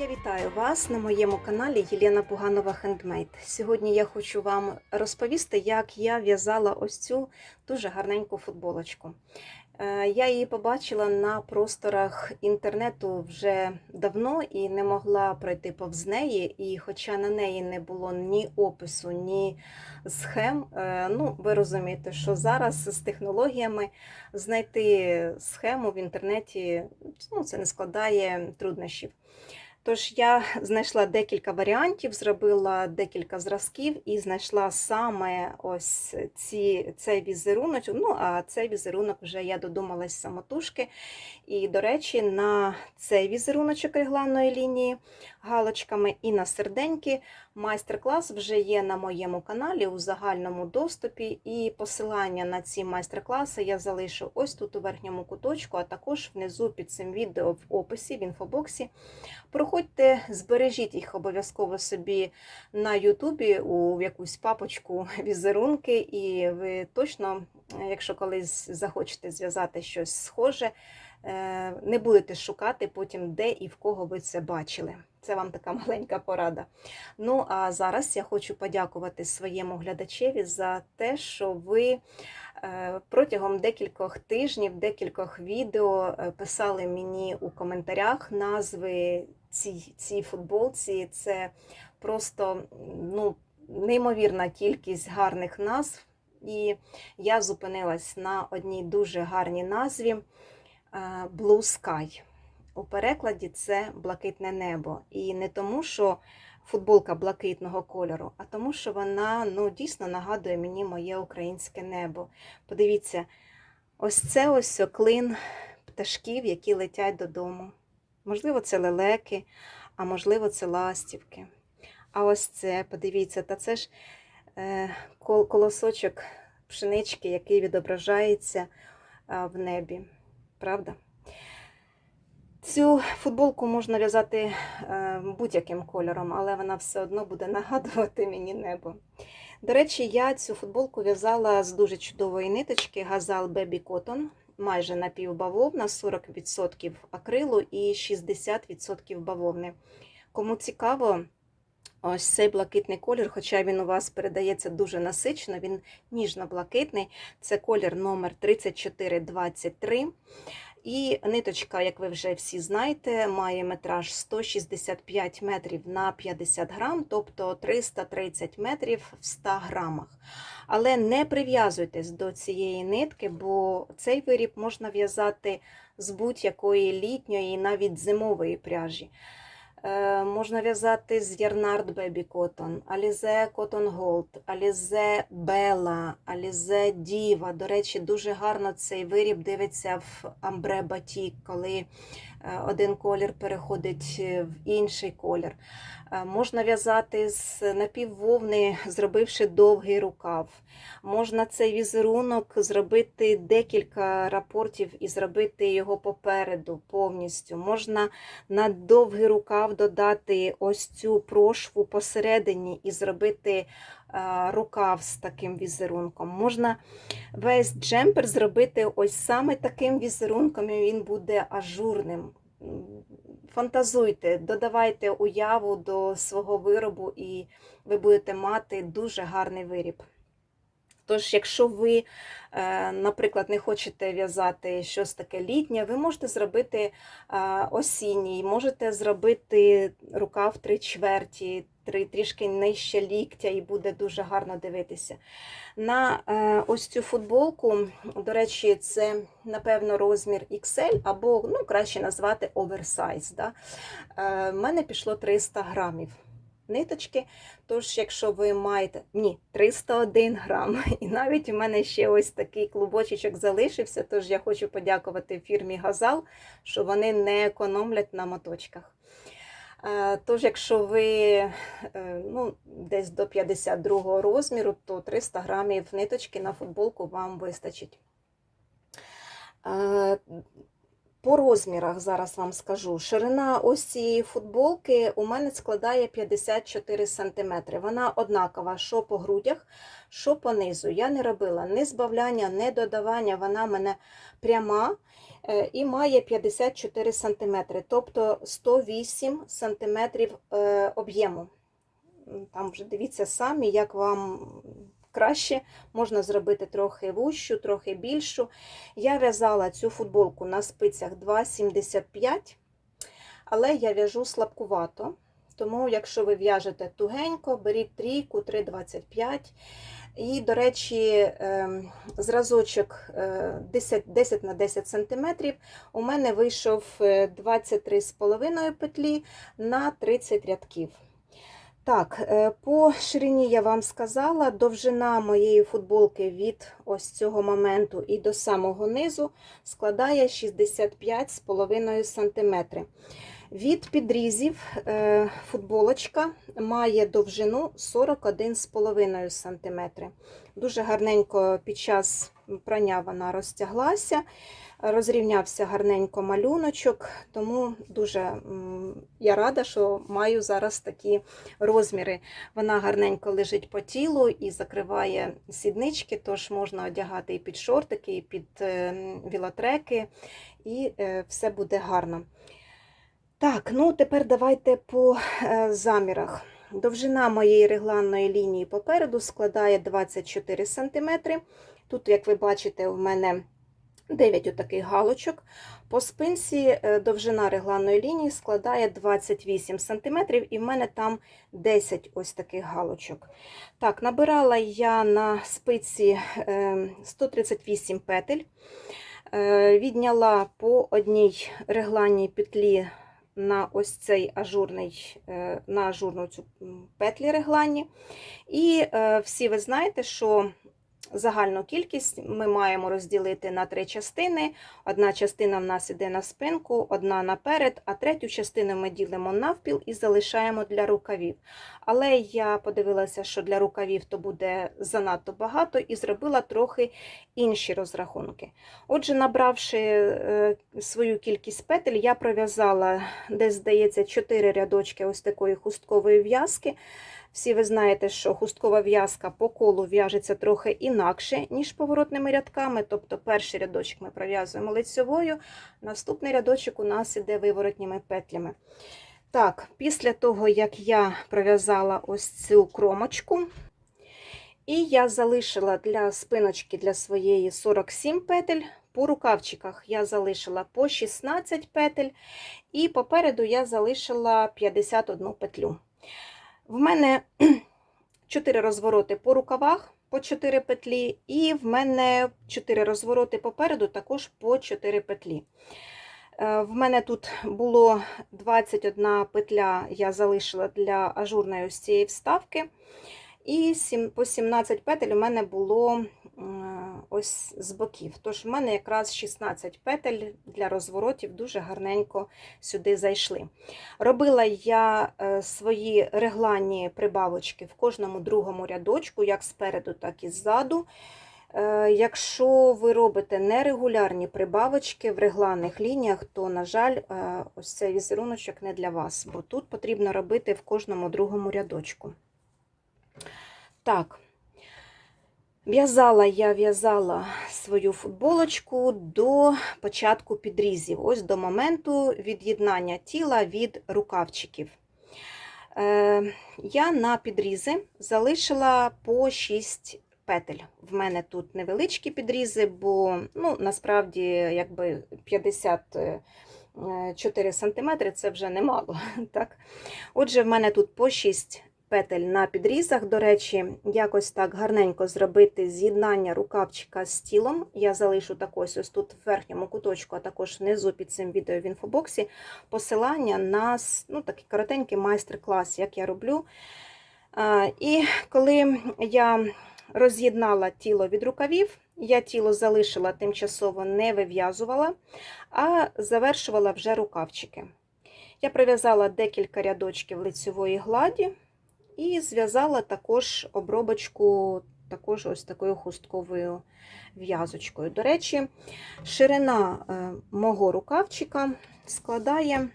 Я вітаю вас на моєму каналі Єлена Пуганова Хендмейд. Сьогодні я хочу вам розповісти, як я в'язала ось цю дуже гарненьку футболочку. Е, Я її побачила на просторах інтернету вже давно і не могла пройти повз неї. І хоча на неї не було ні опису, ні схем, е, ну ви розумієте, що зараз з технологіями знайти схему в інтернеті ну, це не складає труднощів. Тож я знайшла декілька варіантів, зробила декілька зразків і знайшла саме ось ці, цей візерунок. Ну, а цей візерунок вже я додумалась самотужки. І, до речі, на цей візеруночок регланної лінії галочками і на серденьки майстер-клас вже є на моєму каналі у загальному доступі. І посилання на ці майстер-класи я залишу ось тут у верхньому куточку, а також внизу під цим відео в описі, в інфобоксі. Проходьте, збережіть їх обов'язково собі на Ютубі у якусь папочку візерунки, і ви точно, якщо колись захочете зв'язати щось схоже, е, не будете шукати потім, де і в кого ви це бачили. Це вам така маленька порада. Ну, а зараз я хочу подякувати своєму глядачеві за те, що ви е, протягом декількох тижнів, декількох відео е, писали мені у коментарях назви цій, цій футболці. Це просто ну, неймовірна кількість гарних назв. І я зупинилась на одній дуже гарній назві е, Blue Sky. У перекладі це блакитне небо. І не тому, що футболка блакитного кольору, а тому, що вона ну, дійсно нагадує мені моє українське небо. Подивіться, ось це ось клин пташків, які летять додому. Можливо, це лелеки, а можливо, це ластівки. А ось це, подивіться, та це ж е, кол- колосочок пшенички, який відображається в небі. Правда? Цю футболку можна в'язати е, будь-яким кольором, але вона все одно буде нагадувати мені небо. До речі, я цю футболку в'язала з дуже чудової ниточки Gazal Baby Cotton, майже напівбавовна, 40% акрилу і 60% бавовни. Кому цікаво, ось цей блакитний колір, хоча він у вас передається дуже насичено, він ніжно-блакитний. Це колір номер 3423. І ниточка, як ви вже всі знаєте, має метраж 165 метрів на 50 грам, тобто 330 метрів в 100 грамах. Але не прив'язуйтесь до цієї нитки, бо цей виріб можна в'язати з будь-якої літньої, навіть зимової пряжі. Е, можна в'язати з Ярнард Бебі Cotton, Alize Cotton Gold, Alize Bella, Alize Diva. До речі, дуже гарно цей виріб дивиться в амбре батік, коли один колір переходить в інший колір. Е, Можна в'язати з напіввовни, зробивши довгий рукав. Можна цей візерунок зробити декілька рапортів і зробити його попереду повністю. Можна на довгий рукав додати ось цю прошву посередині і зробити е, рукав з таким візерунком. Можна весь джемпер зробити ось саме таким візерунком, і він буде ажурним. Фантазуйте, додавайте уяву до свого виробу, і ви будете мати дуже гарний виріб. Тож, якщо ви, е, наприклад, не хочете в'язати щось таке літнє, ви можете зробити е, осінній, можете зробити рукав три чверті, трішки нижче ліктя, і буде дуже гарно дивитися. На е, ось цю футболку, до речі, це, напевно, розмір XL, або ну, краще назвати оверсайз. Да? Е, в мене пішло 300 грамів ниточки. Тож, якщо ви маєте ні, 301 грам, і навіть у мене ще ось такий клубочечок залишився. Тож я хочу подякувати фірмі Газал, що вони не економлять на моточках. Е, Тож, якщо ви е, ну, десь до 52 розміру, то 300 грамів ниточки на футболку вам вистачить. Е, По розмірах зараз вам скажу. Ширина ось цієї футболки у мене складає 54 см. Вона однакова, що по грудях, що по низу. Я не робила ні збавляння, ні додавання. Вона в мене пряма і має 54 см, тобто 108 см е, об'єму. Там вже дивіться самі, як вам краще. Можна зробити трохи вущу, трохи більшу. Я в'язала цю футболку на спицях 2,75, але я в'яжу слабкувато. Тому, якщо ви в'яжете тугенько, беріть трійку 3,25. І, до речі, ем, зразочок е, 10 10 на 10 см у мене вийшов е, 23,5 петлі на 30 рядків. Так, е, по ширині я вам сказала, довжина моєї футболки від ось цього моменту і до самого низу складає 65,5 см. Від підрізів е, футболочка має довжину 41,5 см. Дуже гарненько під час прання вона розтяглася, розрівнявся гарненько малюночок, тому дуже я рада, що маю зараз такі розміри. Вона гарненько лежить по тілу і закриває сіднички, тож можна одягати і під шортики, і під е, вілотреки, і е, все буде гарно. Так, ну тепер давайте по е, замірах. Довжина моєї регланної лінії попереду складає 24 см. Тут, як ви бачите, в мене 9 отаких галочок. По спинці е, довжина регланної лінії складає 28 см, і в мене там 10 ось таких галочок. Так, набирала я на спиці е, 138 петель, Е, відняла по одній регланній петлі на ось цей ажурний, е, на ажурну цю петлі реглані. І е, всі ви знаєте, що загальну кількість ми маємо розділити на три частини. Одна частина в нас іде на спинку, одна наперед, а третю частину ми ділимо навпіл і залишаємо для рукавів. Але я подивилася, що для рукавів то буде занадто багато, і зробила трохи інші розрахунки. Отже, набравши е, свою кількість петель, я пров'язала десь, здається, 4 рядочки ось такої хусткової в'язки. Всі ви знаєте, що хусткова в'язка по колу в'яжеться трохи інакше, ніж поворотними рядками. Тобто перший рядочок ми пров'язуємо лицьовою, наступний рядочок у нас іде виворотніми петлями. Так, після того, як я пров'язала ось цю кромочку, і я залишила для спиночки для своєї 47 петель. По рукавчиках я залишила по 16 петель, і попереду я залишила 51 петлю. В мене 4 розвороти по рукавах по 4 петлі, і в мене 4 розвороти попереду також по 4 петлі. Е, В мене тут було 21 петля, я залишила для ажурної ось цієї вставки. І по 17 петель у мене було ось з боків. Тож в мене якраз 16 петель для розворотів дуже гарненько сюди зайшли. Робила я е, свої регланні прибавочки в кожному другому рядочку, як спереду, так і ззаду. Е, Якщо ви робите нерегулярні прибавочки в регланних лініях, то, на жаль, е, ось цей візеруночок не для вас, бо тут потрібно робити в кожному другому рядочку. Так, в'язала я в'язала свою футболочку до початку підрізів, ось до моменту від'єднання тіла від рукавчиків. Е, я на підрізи залишила по 6 петель. В мене тут невеличкі підрізи, бо ну, насправді якби 54 см це вже немало. Так? Отже, в мене тут по 6 петель на підрізах. До речі, якось так гарненько зробити з'єднання рукавчика з тілом. Я залишу так ось, тут в верхньому куточку, а також внизу під цим відео в інфобоксі посилання на ну, такий коротенький майстер-клас, як я роблю. І коли я роз'єднала тіло від рукавів, я тіло залишила тимчасово не вив'язувала, а завершувала вже рукавчики. Я пров'язала декілька рядочків лицевої гладі і зв'язала також обробочку також ось такою хустковою в'язочкою. До речі, ширина е, мого рукавчика складає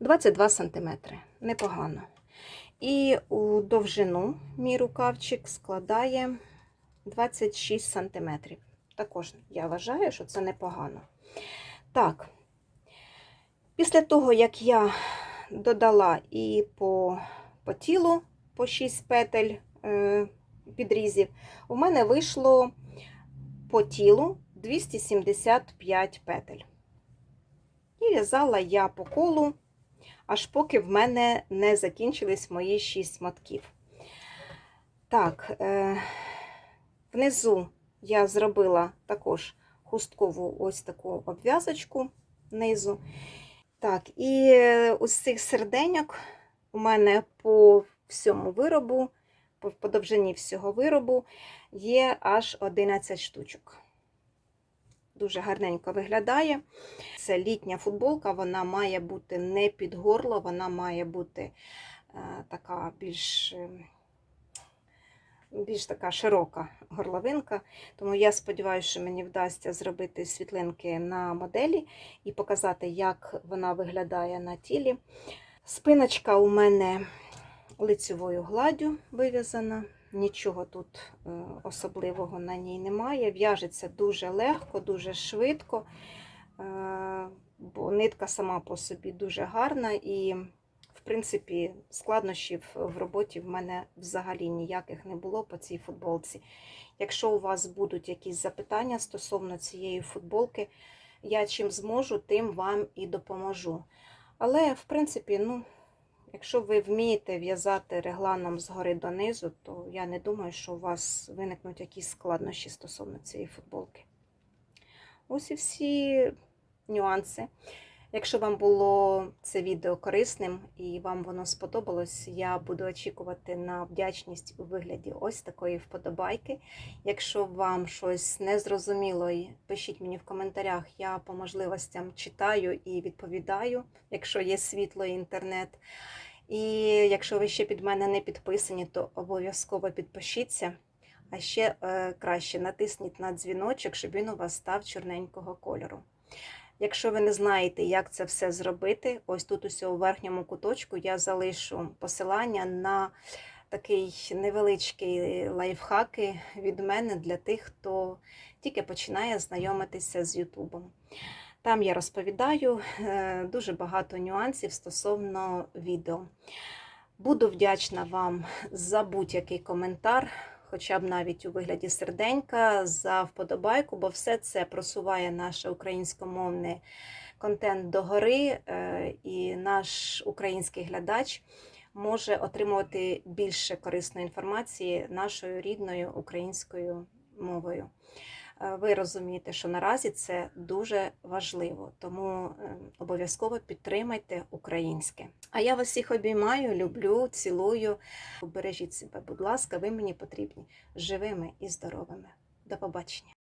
22 см. Непогано. І у довжину мій рукавчик складає 26 см. Також я вважаю, що це непогано. Так, після того, як я додала і по, по тілу по 6 петель е, підрізів, у мене вийшло по тілу 275 петель. І в'язала я по колу, аж поки в мене не закінчились мої 6 мотків. Так, е, внизу я зробила також хусткову ось таку обв'язочку внизу. Так, і ось цих серденьок у мене по всьому виробу, по довжині всього виробу є аж 11 штучок. Дуже гарненько виглядає. Це літня футболка, вона має бути не під горло, вона має бути е, така більш, е, більш така широка горловинка. Тому я сподіваюся, що мені вдасться зробити світлинки на моделі і показати, як вона виглядає на тілі. Спиночка у мене лицевою гладдю вив'язана. Нічого тут е, особливого на ній немає. В'яжеться дуже легко, дуже швидко, е, бо нитка сама по собі дуже гарна і, принципі, складнощів в роботі в мене взагалі ніяких не було по цій футболці. Якщо у вас будуть якісь запитання стосовно цієї футболки, я чим зможу, тим вам і допоможу. Але, в принципі, ну. Якщо ви вмієте в'язати регланом згори донизу, то я не думаю, що у вас виникнуть якісь складнощі стосовно цієї футболки. Ось і всі нюанси. Якщо вам було це відео корисним і вам воно сподобалось, я буду очікувати на вдячність у вигляді ось такої вподобайки. Якщо вам щось незрозуміло, пишіть мені в коментарях, я по можливостям читаю і відповідаю, якщо є світло і інтернет. І якщо ви ще під мене не підписані, то обов'язково підпишіться. А ще е, краще натисніть на дзвіночок, щоб він у вас став чорненького кольору. Якщо ви не знаєте, як це все зробити, ось тут ось у верхньому куточку я залишу посилання на такий невеличкий лайфхаки від мене для тих, хто тільки починає знайомитися з Ютубом. Там я розповідаю е, дуже багато нюансів стосовно відео. Буду вдячна вам за будь-який коментар, хоча б навіть у вигляді серденька, за вподобайку, бо все це просуває наш українськомовний контент догори, е, і наш український глядач може отримувати більше корисної інформації нашою рідною українською мовою. Е, Ви розумієте, що наразі це дуже важливо, тому е, обов'язково підтримайте українське. А я вас всіх обіймаю, люблю, цілую. Бережіть себе, будь ласка, ви мені потрібні живими і здоровими. До побачення.